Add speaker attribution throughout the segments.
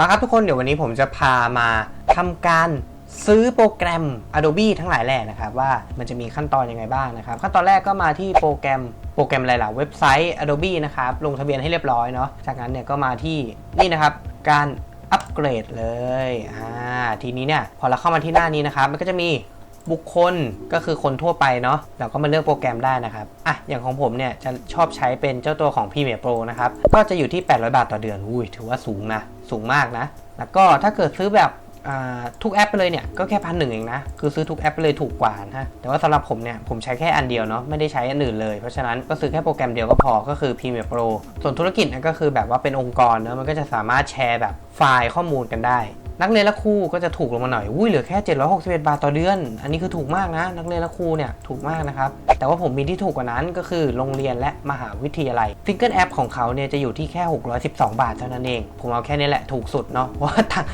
Speaker 1: มาครับทุกคนเดี๋ยววันนี้ผมจะพามาทำการซื้อโปรแกรม Adobe ทั้งหลายแหล่นะครับ ว่ามันจะมีขั้นตอนยังไงบ้างนะครับ ขั้นตอนแรกก็มาที่โปรแกรมโปรแกรมอะไรล่ะเว็บไซต์ Adobe นะครับ ลงทะเบียนให้เรียบร้อยเนาะจากนั้นเนี่ยก็มาที่นี่นะครับ การอัปเกรดเลยอ่าทีนี้เนี่ยพอเราเข้ามาที่หน้านี้นะครับ มันก็จะมี บุคคลก็คือคนทั่วไปเนาะเราก็มาเลือกโปรแกรมได้นะครับอะอย่างของผมเนี่ยจะชอบใช้เป็นเจ้าตัวของ Premiere Pro นะครับก็จะอยู่ที่ 800 บาทต่อเดือนอุ้ยถือว่าสูงนะสูงมากนะ แล้วก็ถ้าเกิดซื้อแบบทุกแอปไปเลยเนี่ยก็แค่พันหนึ่งเองนะ คือซื้อทุกแอปไปเลยถูกกว่านะแต่ว่าสำหรับผมเนี่ยผมใช้แค่อันเดียวเนาะไม่ได้ใช้อันอื่นเลย เพราะฉะนั้นก็ซื้อแค่โปรแกรมเดียวก็พอก็คือ Premiere Pro ส่วนธุรกิจก็คือแบบว่าเป็นองค์กรเนาะมันก็จะสามารถแชร์แบบไฟล์ข้อมูลกันได้ นักเรียนละครูก็จะถูกลงมาหน่อยอุ้ยเหลือแค่ 761 บาทต่อเดือน อันนี้คือถูกมากนะ นักเรียนละครูเนี่ยถูกมากนะครับ แต่ว่าผมมีที่ถูกกว่านั้นก็คือโรงเรียนและมหาวิทยาลัยซิงเกิลแอปของเขาเนี่ยจะอยู่ที่แค่ 612 บาทเท่านั้นเอง ผมเอาแค่นี้แหละถูกสุดเนาะเพราะว่าตัง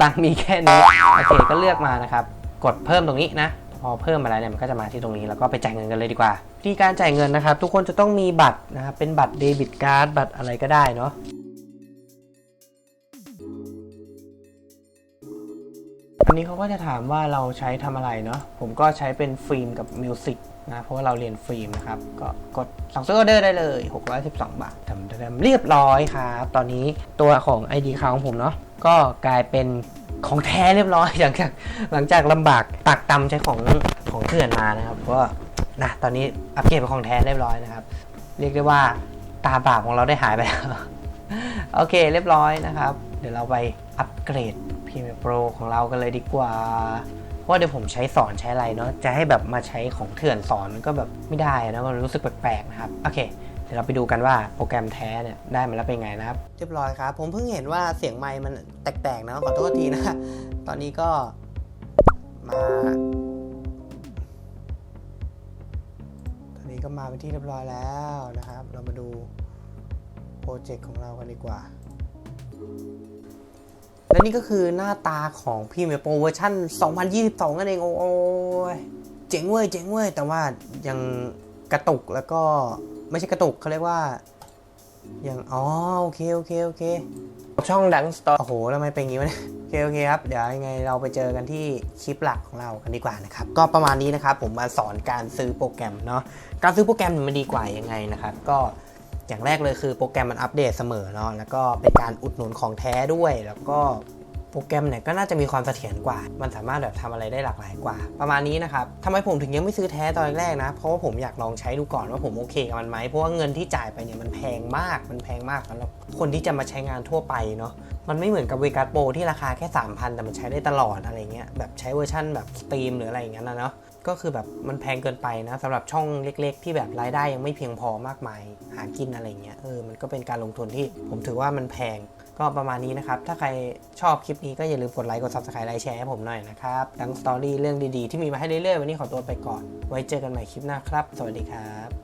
Speaker 1: ตังมีแค่นี้โอเคก็เลือกมานะครับกดเพิ่มตรงนี้นะพอเพิ่มมาแล้วเนี่ยมันก็จะมาที่ตรงนี้แล้วก็ไปจ่ายเงินกันเลยดีกว่าวิธีการจ่ายเงินนะครับ ทุกคนจะต้องมีบัตรนะครับเป็นบัตรเดบิตการ์ดบัตรอะไรก็ได้เนาะ อันนี้เขาก็จะถามว่าเราใช้ทำอะไรเนาะผมก็ใช้เป็นฟิล์มกับมิวสิกนะเพราะว่าเราเรียนฟิล์มนะครับ ก็กดสั่งซื้อออเดอร์ได้เลย 612 บาททำทำเรียบร้อยครับ ตอนนี้ตัวของ ID คาของผมเนาะก็กลายเป็นของแท้เรียบร้อยหลังจากหลังจากลำบากตักตำใช้ของของเถื่อนมานะครับก็นะตอนนี้อัปเกรดเป็นของแท้เรียบร้อยนะครับ เรียกได้ว่าตาบาปของเราได้หายไปแล้วโอเคเรียบร้อยนะครับ เดี๋ยวเราไปอัปเกรด Premiere Pro ของเรากันเลยดีกว่า เพราะว่าเดี๋ยวผมใช้สอนใช้อะไรเนาะ จะให้แบบมาใช้ของเถื่อนสอนก็แบบไม่ได้นะมันรู้สึกแปลกๆนะครับ โอเค เดี๋ยวเราไปดูกันว่าโปรแกรมแท้เนี่ยได้มาแล้วเป็นไงนะครับ เรียบร้อยครับ ผมเพิ่งเห็นว่าเสียงไมค์มันแตกๆนะขอโทษทีนะ ตอนนี้ก็มาตอนนี้ก็มาเป็นที่เรียบร้อยแล้วนะครับ เรามาดูโปรเจกต์ของเรากันดีกว่า และนี่ก็คือหน้าตาของ Premiere Pro เวอร์ชัน2022 นั่นเอง โอ้ยเจ๋งเว้ย เจ๋งเว้ย แต่ว่ายังกระตุกแล้วก็ไม่ใช่กระตุกเขาเรียกว่ายังอ๋อ โอเค โอเค โอเค ช่องดังสตอร์โอ้โหทำไมเป็นอย่างนี้วะเนี่ยโอเค โอเคครับ เดี๋ยวยังไงเราไปเจอกันที่คลิปหลักของเรากันดีกว่านะครับ ก็ประมาณนี้นะครับ ผมมาสอนการซื้อโปรแกรมเนาะการซื้อโปรแกรมมันดีกว่ายังไงนะครับ ก็ อย่างแรกเลยคือโปรแกรมมันอัปเดตเสมอเนาะแล้วก็เป็นการอุดหนุนของแท้ด้วยแล้วก็ โปรแกรมเนี่ยก็น่าจะมีความเสถียรกว่า มันสามารถแบบทำอะไรได้หลากหลายกว่า ประมาณนี้นะครับทำไมผมถึงยังไม่ซื้อแท้ตอนแรกนะ เพราะว่าผมอยากลองใช้ดูก่อนว่าผมโอเคกับมันไหม เพราะว่าเงินที่จ่ายไปเนี่ยมันแพงมาก มันแพงมากสำหรับคนที่จะมาใช้งานทั่วไปเนาะ มันไม่เหมือนกับเวกัสโปรที่ราคาแค่ 3,000 แต่มันใช้ได้ตลอดอะไรเงี้ย แบบใช้เวอร์ชั่นแบบสตรีมหรืออะไรอย่างเงี้ยนะเนาะก็คือแบบมันแพงเกินไปนะสำหรับช่องเล็ก ๆ ที่แบบรายได้ยังไม่เพียงพอมากมาย หากินอะไรเงี้ยเออมันก็เป็นการลงทุนที่ผมถือว่ามันแพง ก็ประมาณนี้นะครับ ถ้าใครชอบคลิปนี้ก็อย่าลืมกดไลค์ กด subscribe ไลค์แชร์ให้ผมหน่อยนะครับดังสตอรี่เรื่องดีๆ ที่มีมาให้เรื่อยๆ วันนี้ขอตัวไปก่อน ไว้เจอกันใหม่คลิปหน้าครับ สวัสดีครับ